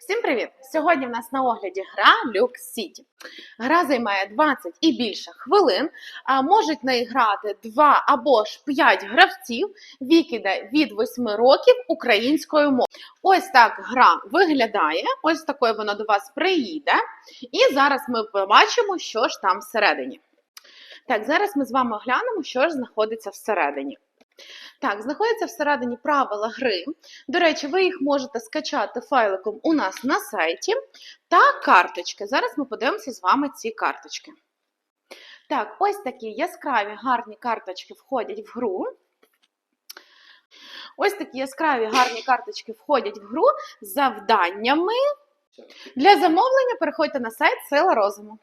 Всім привіт! Сьогодні в нас на огляді гра Lux City. Гра займає 20 і більше хвилин, можуть неї грати 2 або ж 5 гравців, вік іде від 8 років українською мовою. Ось так гра виглядає, ось такою вона до вас приїде. І зараз ми побачимо, що ж там всередині. Так, зараз ми з вами оглянемо, що ж знаходиться всередині. Так, знаходяться всередині правила гри. До речі, ви їх можете скачати файликом у нас на сайті та карточки. Зараз ми подивимося з вами ці карточки. Так, ось такі яскраві гарні карточки входять в гру. Ось такі яскраві гарні карточки входять в гру з завданнями. Для замовлення переходьте на сайт Сила Розуму.